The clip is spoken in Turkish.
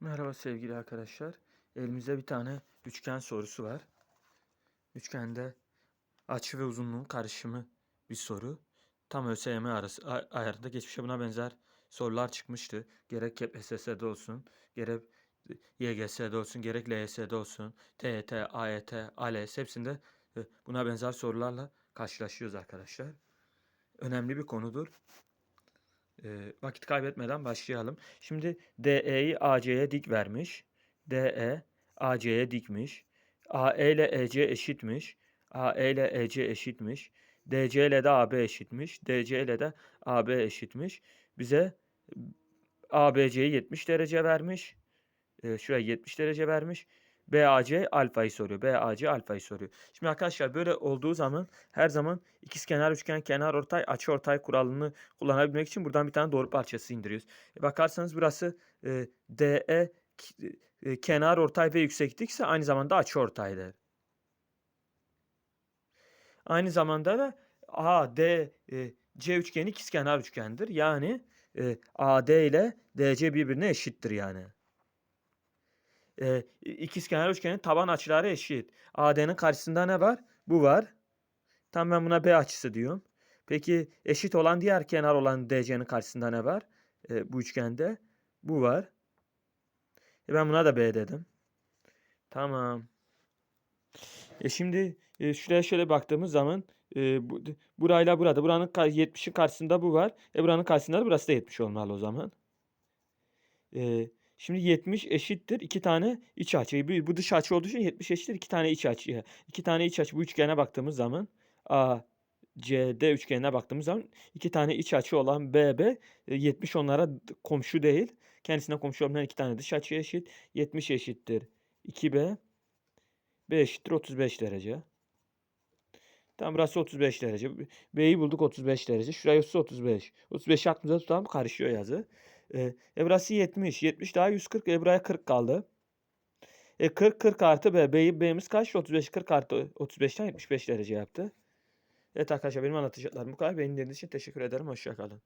Merhaba sevgili arkadaşlar. Elimizde bir tane üçgen sorusu var. Üçgende açı ve uzunluğun karışımı bir soru. Tam ÖSYM arası ayarında geçmişe buna benzer sorular çıkmıştı. Gerek KPSS'de olsun, gerek YGS'de olsun, gerek LYS'de olsun, TYT, AYT, ALES hepsinde e, buna benzer sorularla karşılaşıyoruz arkadaşlar. Önemli bir konudur. E, vakit kaybetmeden başlayalım. Şimdi DE'yi AC'ye dik vermiş. DE AC'ye dikmiş. AE ile EC eşitmiş. AE ile EC eşitmiş. DC ile de AB eşitmiş. DC ile de AB eşitmiş. Bize ABC'yi 70 derece vermiş. E, şuraya 70 derece vermiş. BAC alfayı soruyor. BAC alfayı soruyor. Şimdi arkadaşlar böyle olduğu zaman her zaman ikizkenar üçgen kenar ortay açı ortay kuralını kullanabilmek için buradan bir tane doğru parçası indiriyoruz. E, bakarsanız burası e, DE e, kenar ortay ve yükseklikse aynı zamanda açı ortaydır. Aynı zamanda da AD e, C üçgeni ikizkenar üçgendir. Yani e, AD ile DC birbirine eşittir yani. E, ikizkenar üçgenin taban açıları eşit. AD'nin karşısında ne var? Bu var. Tam ben buna B açısı diyorum. Peki eşit olan diğer kenar olan DC'nin karşısında ne var? E, bu üçgende bu var. E, ben buna da B dedim. Tamam. E şimdi e, şuraya şöyle baktığımız zaman e, bu, burayla burada. Buranın ka- 70'in karşısında bu var. E buranın karşısında da burası da 70 olmalı o zaman. E, şimdi 70 eşittir. iki tane iç açı. Bu, dış açı olduğu için 70 eşittir. iki tane iç açı. İki tane iç açı bu üçgene baktığımız zaman A, C, D üçgenine baktığımız zaman iki tane iç açı olan BB e, 70 onlara d- komşu değil. Kendisine komşu olmayan iki tane dış açı eşit. 70 eşittir. 2B. B eşittir 35 derece. Tamam burası 35 derece. B'yi bulduk 35 derece. Şurası 35. 35 aklımıza tutalım karışıyor yazı. E burası 70. 70 daha 140. E buraya 40 kaldı. E 40 40 artı B. B'yi B'miz kaç? 35 40 artı 35'ten 75 derece yaptı. Evet arkadaşlar benim anlatacaklarım bu kadar. Beni dinlediğiniz için teşekkür ederim. Hoşçakalın.